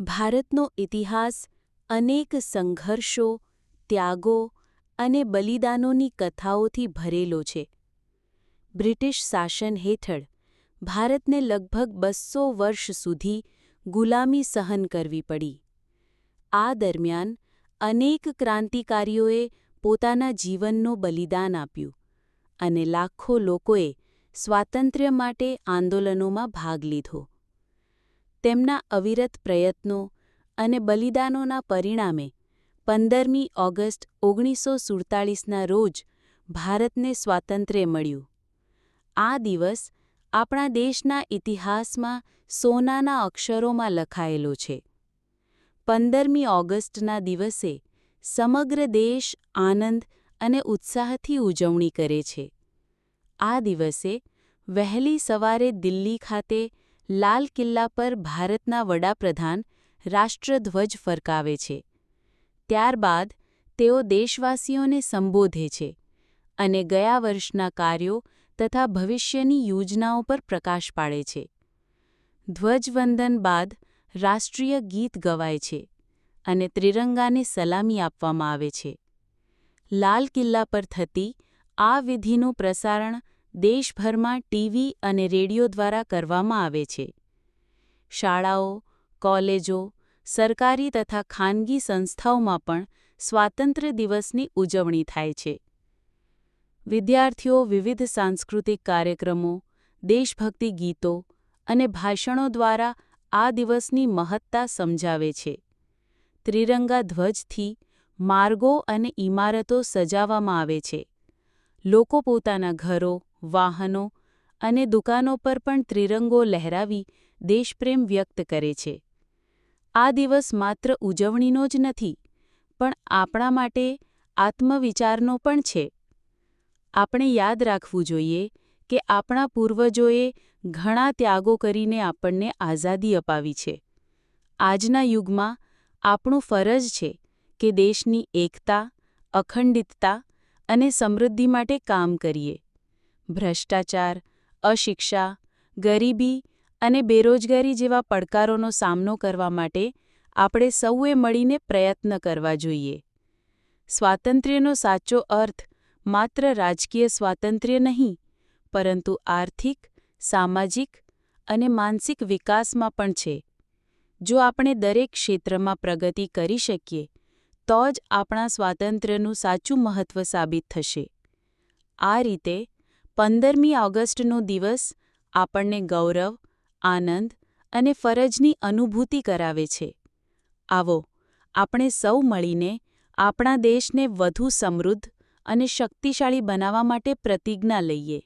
ભારતનો ઇતિહાસ, અનેક સંઘર્ષો, ત્યાગો અને બલિદાનોની કથાઓથી ભરેલો છે. બ્રિટિશ શાસન હેઠળ ભારતને લગભગ બસો વર્ષ સુધી ગુલામી સહન કરવી પડી. આ દરમિયાન અનેક ક્રાંતિકારીઓએ પોતાના જીવનનું બલિદાન આપ્યું અને લાખો લોકોએ સ્વાતંત્ર્ય માટે આંદોલનોમાં ભાગ લીધો. તેમના અવિરત પ્રયત્નો અને બલિદાનોના પરિણામે પંદરમી ઓગસ્ટ ઓગણીસો સુડતાલીસના રોજ ભારતને સ્વાતંત્ર્ય મળ્યું. આ દિવસ આપણા દેશના ઇતિહાસમાં સોનાના અક્ષરોમાં લખાયેલો છે. પંદરમી ઓગસ્ટના દિવસે સમગ્ર દેશ આનંદ અને ઉત્સાહથી ઉજવણી કરે છે. આ દિવસે વહેલી સવારે દિલ્હી ખાતે લાલ કિલ્લા પર ભારતના વડાપ્રધાન રાષ્ટ્રધ્વજ ફરકાવે છે. ત્યારબાદ તેઓ દેશવાસીઓને સંબોધે છે અને ગયા વર્ષના કાર્યો તથા ભવિષ્યની યોજનાઓ પર પ્રકાશ પાડે છે. ધ્વજવંદન બાદ રાષ્ટ્રીય ગીત ગવાય છે અને ત્રિરંગાને સલામી આપવામાં આવે છે. લાલ કિલ્લા પર થતી આ વિધિનું પ્રસારણ દેશભરમાં ટીવી અને રેડિયો દ્વારા કરવામાં આવે છે. શાળાઓ, કોલેજો, સરકારી તથા ખાનગી સંસ્થાઓમાં પણ સ્વાતંત્ર્ય દિવસની ઉજવણી થાય છે. વિદ્યાર્થીઓ વિવિધ સાંસ્કૃતિક કાર્યક્રમો, દેશભક્તિ ગીતો અને ભાષણો દ્વારા આ દિવસની મહત્તા સમજાવે છે. ત્રિરંગા ધ્વજથી માર્ગો અને ઇમારતો સજાવવામાં આવે છે. લોકો પોતાના ઘરો વાહનો અને દુકાનો પર પણ ત્રિરંગો લહેરાવી દેશપ્રેમ વ્યક્ત કરે છે. આ દિવસ માત્ર ઉજવણીનો જ નથી, પણ આપણા માટે આત્મવિચારનો પણ છે. આપણે યાદ રાખવું જોઈએ કે આપણા પૂર્વજોએ ઘણા ત્યાગો કરીને આપણને આઝાદી અપાવી છે. આજના યુગમાં આપણું ફરજ છે કે દેશની એકતા, અખંડિતતા અને સમૃદ્ધિ માટે કામ કરીએ. ભ્રષ્ટાચાર, અશિક્ષા, ગરીબી અને બેરોજગારી જેવા પડકારોનો સામનો કરવા માટે આપણે સૌએ મળીને પ્રયત્ન કરવા જોઈએ. સ્વાતંત્ર્યનો સાચો અર્થ માત્ર રાજકીય સ્વાતંત્ર્ય નહીં, પરંતુ આર્થિક, સામાજિક અને માનસિક વિકાસમાં પણ છે. જો આપણે દરેક ક્ષેત્રમાં પ્રગતિ કરી શકીએ, તો જ આપણા સ્વાતંત્ર્યનું સાચું મહત્વ સાબિત થશે. આ રીતે પંદરમી ઓગસ્ટનો દિવસ આપણને ગૌરવ, આનંદ અને ફરજની અનુભૂતિ કરાવે છે. આવો, આપણે સૌ મળીને આપણા દેશને વધુ સમૃદ્ધ અને શક્તિશાળી બનાવવા માટે પ્રતિજ્ઞા લઈએ.